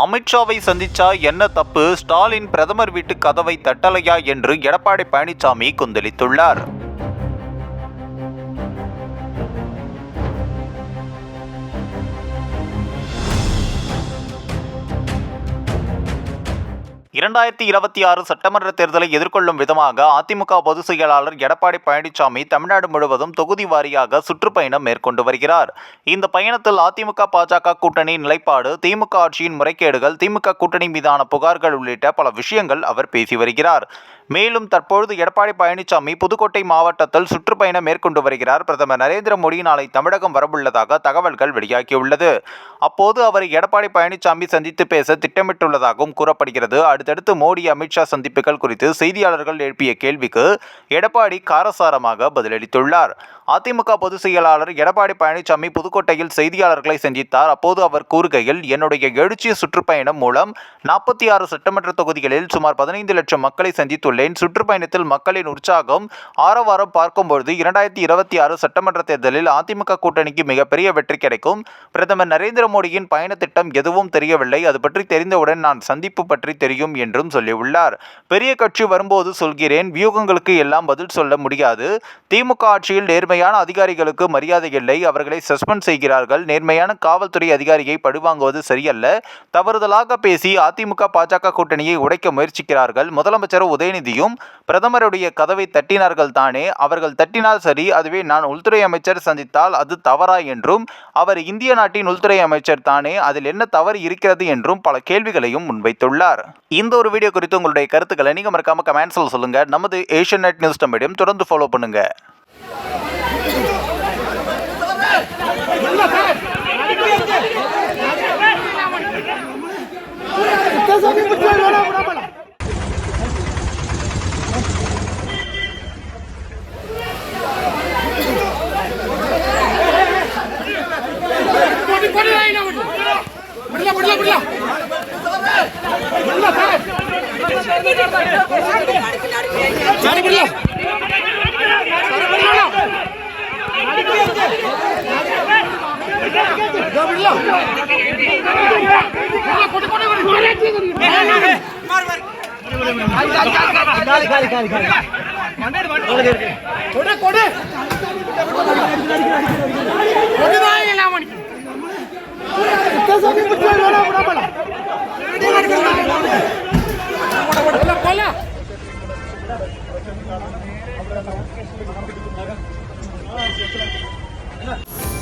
அமித்ஷாவை சந்திச்சா என்ன தப்பு? ஸ்டாலின் பிரதமர் வீட்டு கதவை தட்டலையா என்று எடப்பாடி பழனிசாமி கொந்தளித்துள்ளார். இரண்டாயிரத்தி இருபத்தி ஆறு சட்டமன்ற தேர்தலை எதிர்கொள்ளும் விதமாக அதிமுக பொதுச் செயலாளர் எடப்பாடி பழனிசாமி தமிழ்நாடு முழுவதும் தொகுதி வாரியாக சுற்றுப்பயணம் மேற்கொண்டு வருகிறார். இந்த பயணத்தில் அதிமுக பாஜக கூட்டணி நிலைப்பாடு திமுக ஆட்சியின் முறைகேடுகள் திமுக கூட்டணி மீதான புகார்கள் உள்ளிட்ட பல விஷயங்கள் அவர் பேசி வருகிறார். மேலும் தற்பொழுது எடப்பாடி பழனிசாமி புதுக்கோட்டை மாவட்டத்தில் சுற்றுப்பயணம் மேற்கொண்டு வருகிறார். பிரதமர் நரேந்திர மோடி நாளை தமிழகம் வரவுள்ளதாக தகவல்கள் வெளியாகியுள்ளது. அப்போது அவரை எடப்பாடி பழனிசாமி சந்தித்து பேச திட்டமிட்டுள்ளதாகவும் கூறப்படுகிறது. அடுத்தடுத்து மோடி அமித்ஷா சந்திப்புகள் குறித்து செய்தியாளர்கள் எழுப்பிய கேள்விக்கு எடப்பாடி காரசாரமாக பதிலளித்துள்ளார். அதிமுக பொதுச் செயலாளர் எடப்பாடி பழனிசாமி புதுக்கோட்டையில் செய்தியாளர்களை சந்தித்தார். அப்போது அவர் கூறுகையில் என்னுடைய எழுச்சி சுற்றுப்பயணம் மூலம் நாற்பத்தி ஆறு சட்டமன்ற தொகுதிகளில் சுமார் பதினைந்து லட்சம் மக்களை சந்தித்துள்ளேன். சுற்றுப்பயணத்தில் மக்களின் உற்சாகம் ஆரவாரம் பார்க்கும்பொழுது இரண்டாயிரத்தி இருபத்தி ஆறு சட்டமன்ற தேர்தலில் அதிமுக கூட்டணிக்கு மிகப்பெரிய வெற்றி கிடைக்கும். பிரதமர் நரேந்திர மோடியின் பயண திட்டம் எதுவும் தெரியவில்லை. அது பற்றி தெரிந்தவுடன் நான் சந்திப்பு பற்றி தெரியும் என்றும் சொல்லியுள்ளார். பெரிய கட்சி வரும்போது சொல்கிறேன் வியூகங்களுக்கு எல்லாம் பதில் சொல்ல முடியாது. திமுக ஆட்சியில் நேர்மையான அதிகாரிகளுக்கு மரியாதை இல்லை. அவர்களை சஸ்பெண்ட் செய்கிறார்கள். நேர்மையான காவல்துறை அதிகாரியை படுவாங்குவது சரியல்ல. தவறுதலாக பேசி அதிமுக பாஜக கூட்டணியை உடைக்க முயற்சிக்கிறார்கள். முதலமைச்சர் உதயநிதியும் பிரதமருடைய கதவை தட்டினார்கள் தானே. அவர்கள் தட்டினால் சரி அதுவே நான் உள்துறை அமைச்சர் சந்தித்தால் அது தவறா என்றும் அவர் இந்திய நாட்டின் உள்துறை அமைச்சர் தானே அதில் என்ன தவறு இருக்கிறது என்றும் பல கேள்விகளையும் முன்வைத்துள்ளார். இந்த ஒரு வீடியோ குறித்து உங்களுடைய கருத்துக்களை நீங்கள் மறக்காமல் கமெண்ட்ஸில் சொல்லுங்கள் நமது ஏஷியன் நெட் நியூஸ் மீடியம் தொடர்ந்து ஃபாலோ பண்ணுங்கள் முடியல முடியல முடியல. கொடு கொடு 来着，啊，谢谢，来。